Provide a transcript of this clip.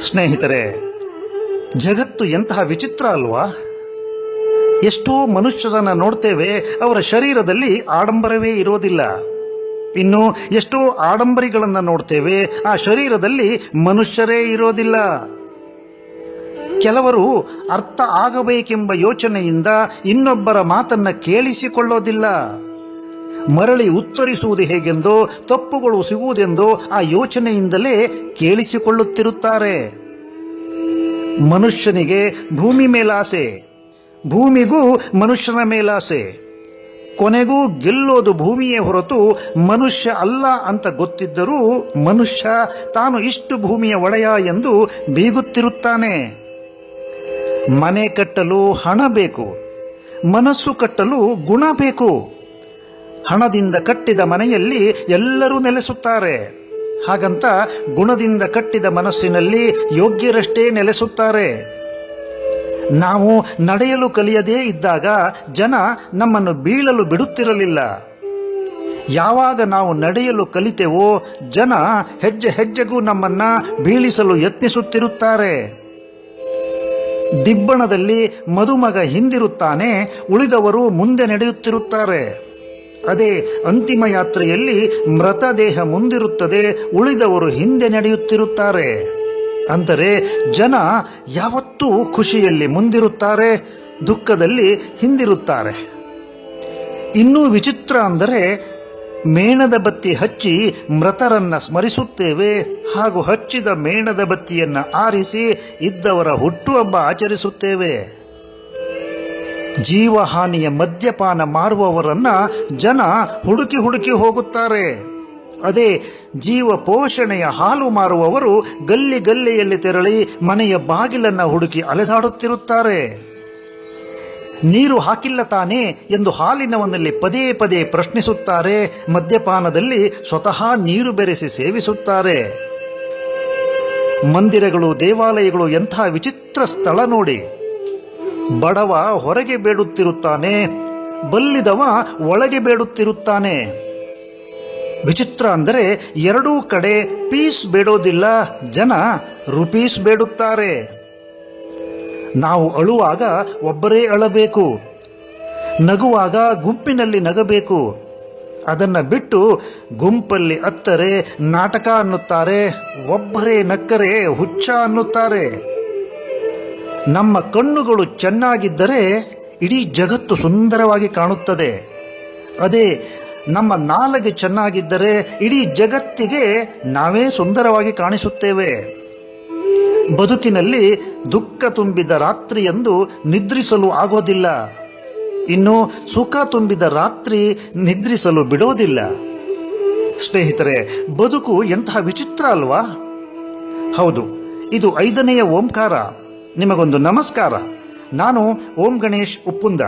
ಸ್ನೇಹಿತರೆ, ಜಗತ್ತು ಎಂತಹ ವಿಚಿತ್ರ ಅಲ್ವಾ? ಎಷ್ಟೋ ಮನುಷ್ಯರನ್ನ ನೋಡ್ತೇವೆ, ಅವರ ಶರೀರದಲ್ಲಿ ಆಡಂಬರವೇ ಇರೋದಿಲ್ಲ. ಇನ್ನು ಎಷ್ಟೋ ಆಡಂಬರಿಗಳನ್ನ ನೋಡ್ತೇವೆ, ಆ ಶರೀರದಲ್ಲಿ ಮನುಷ್ಯರೇ ಇರೋದಿಲ್ಲ. ಕೆಲವರು ಅರ್ಥ ಆಗಬೇಕೆಂಬ ಯೋಚನೆಯಿಂದ ಇನ್ನೊಬ್ಬರ ಮಾತನ್ನ ಕೇಳಿಸಿಕೊಳ್ಳೋದಿಲ್ಲ. ಮರಳಿ ಉತ್ತರಿಸುವುದು ಹೇಗೆಂದೋ, ತಪ್ಪುಗಳು ಸಿಗುವುದೆಂದೋ ಆ ಯೋಚನೆಯಿಂದಲೇ ಕೇಳಿಸಿಕೊಳ್ಳುತ್ತಿರುತ್ತಾರೆ. ಮನುಷ್ಯನಿಗೆ ಭೂಮಿ ಮೇಲಾಸೆ. ಭೂಮಿಗೂ ಮನುಷ್ಯನ ಮೇಲಾಸೆ. ಕೊನೆಗೂ ಗೆಲ್ಲೋದು ಭೂಮಿಯೇ ಹೊರತು ಮನುಷ್ಯ ಅಲ್ಲ ಅಂತ ಗೊತ್ತಿದ್ದರೂ ಮನುಷ್ಯ ತಾನು ಇಷ್ಟು ಭೂಮಿಯ ಒಡೆಯ ಎಂದು ಬೀಗುತ್ತಿರುತ್ತಾನೆ. ಮನೆ ಕಟ್ಟಲು ಹಣ ಬೇಕು. ಮನಸ್ಸು ಕಟ್ಟಲು ಗುಣ ಬೇಕು. ಹಣದಿಂದ ಕಟ್ಟಿದ ಮನೆಯಲ್ಲಿ ಎಲ್ಲರೂ ನೆಲೆಸುತ್ತಾರೆ. ಹಾಗಂತ ಗುಣದಿಂದ ಕಟ್ಟಿದ ಮನಸ್ಸಿನಲ್ಲಿ ಯೋಗ್ಯರಷ್ಟೇ ನೆಲೆಸುತ್ತಾರೆ. ನಾವು ನಡೆಯಲು ಕಲಿಯದೇ ಇದ್ದಾಗ ಜನ ನಮ್ಮನ್ನು ಬೀಳಲು ಬಿಡುತ್ತಿರಲಿಲ್ಲ. ಯಾವಾಗ ನಾವು ನಡೆಯಲು ಕಲಿತೆವೋ ಜನ ಹೆಜ್ಜೆ ಹೆಜ್ಜೆಗೂ ನಮ್ಮನ್ನು ಬೀಳಿಸಲು ಯತ್ನಿಸುತ್ತಿರುತ್ತಾರೆ. ದಿಬ್ಬಣದಲ್ಲಿ ಮದುಮಗ ಹಿಂದಿರುತ್ತಾನೆ, ಉಳಿದವರು ಮುಂದೆ ನಡೆಯುತ್ತಿರುತ್ತಾರೆ. ಅದೇ ಅಂತಿಮ ಯಾತ್ರೆಯಲ್ಲಿ ಮೃತದೇಹ ಮುಂದಿರುತ್ತದೆ, ಉಳಿದವರು ಹಿಂದೆ ನಡೆಯುತ್ತಿರುತ್ತಾರೆ. ಅಂದರೆ ಜನ ಯಾವತ್ತೂ ಖುಷಿಯಲ್ಲಿ ಮುಂದಿರುತ್ತಾರೆ, ದುಃಖದಲ್ಲಿ ಹಿಂದಿರುತ್ತಾರೆ. ಇನ್ನೂ ವಿಚಿತ್ರ ಅಂದರೆ ಮೇಣದ ಬತ್ತಿ ಹಚ್ಚಿ ಮೃತರನ್ನು ಸ್ಮರಿಸುತ್ತೇವೆ, ಹಾಗೂ ಹಚ್ಚಿದ ಮೇಣದ ಬತ್ತಿಯನ್ನು ಆರಿಸಿ ಇದ್ದವರ ಹುಟ್ಟುಹಬ್ಬ ಆಚರಿಸುತ್ತೇವೆ. ಜೀವಹಾನಿಯ ಮದ್ಯಪಾನ ಮಾರುವವರನ್ನ ಜನ ಹುಡುಕಿ ಹುಡುಕಿ ಹೋಗುತ್ತಾರೆ. ಅದೇ ಜೀವ ಪೋಷಣೆಯ ಹಾಲು ಮಾರುವವರು ಗಲ್ಲಿ ಗಲ್ಲಿಯಲ್ಲಿ ತೆರಳಿ ಮನೆಯ ಬಾಗಿಲನ್ನ ಹುಡುಕಿ ಅಲೆದಾಡುತ್ತಿರುತ್ತಾರೆ. ನೀರು ಹಾಕಿಲ್ಲ ತಾನೇ ಎಂದು ಹಾಲಿನವನಲ್ಲಿ ಪದೇ ಪದೇ ಪ್ರಶ್ನಿಸುತ್ತಾರೆ, ಮದ್ಯಪಾನದಲ್ಲಿ ಸ್ವತಃ ನೀರು ಬೆರೆಸಿ ಸೇವಿಸುತ್ತಾರೆ. ಮಂದಿರಗಳು, ದೇವಾಲಯಗಳು ಎಂಥ ವಿಚಿತ್ರ ಸ್ಥಳ ನೋಡಿ. ಬಡವ ಹೊರಗೆ ಬೇಡುತ್ತಿರುತ್ತಾನೆ, ಬಲ್ಲಿದವ ಒಳಗೆ ಬೇಡುತ್ತಿರುತ್ತಾನೆ. ವಿಚಿತ್ರ ಅಂದರೆ ಎರಡೂ ಕಡೆ ಪೀಸ್ ಬೇಡೋದಿಲ್ಲ, ಜನ ರುಪೀಸ್ ಬೇಡುತ್ತಾರೆ. ನಾವು ಅಳುವಾಗ ಒಬ್ಬರೇ ಅಳಬೇಕು, ನಗುವಾಗ ಗುಂಪಿನಲ್ಲಿ ನಗಬೇಕು, ಅದನ್ನ ಬಿಟ್ಟು ಗುಂಪಲ್ಲಿ ಅತ್ತರೆ ನಾಟಕ ಅನ್ನುತ್ತಾರೆ, ಒಬ್ಬರೇ ನಕ್ಕರೆ ಹುಚ್ಚ ಅನ್ನುತ್ತಾರೆ. ನಮ್ಮ ಕಣ್ಣುಗಳು ಚೆನ್ನಾಗಿದ್ದರೆ ಇಡೀ ಜಗತ್ತು ಸುಂದರವಾಗಿ ಕಾಣುತ್ತದೆ. ಅದೇ, ನಮ್ಮ ನಾಲಗೆ ಚೆನ್ನಾಗಿದ್ದರೆ ಇಡೀ ಜಗತ್ತಿಗೆ ನಾವೇ ಸುಂದರವಾಗಿ ಕಾಣಿಸುತ್ತೇವೆ. ಬದುಕಿನಲ್ಲಿ ದುಃಖ ತುಂಬಿದ ರಾತ್ರಿಯಂದು ನಿದ್ರಿಸಲು ಆಗೋದಿಲ್ಲ. ಇನ್ನು ಸುಖ ತುಂಬಿದ ರಾತ್ರಿ ನಿದ್ರಿಸಲು ಬಿಡೋದಿಲ್ಲ. ಸ್ನೇಹಿತರೆ, ಬದುಕು ಎಂತಹ ವಿಚಿತ್ರ ಅಲ್ವಾ? ಹೌದು, ಇದು ಐದನೆಯ ಓಂಕಾರ. ನಿಮಗೊಂದು ನಮಸ್ಕಾರ. ನಾನು ಓಂ ಗಣೇಶ್ ಉಪ್ಪುಂದ.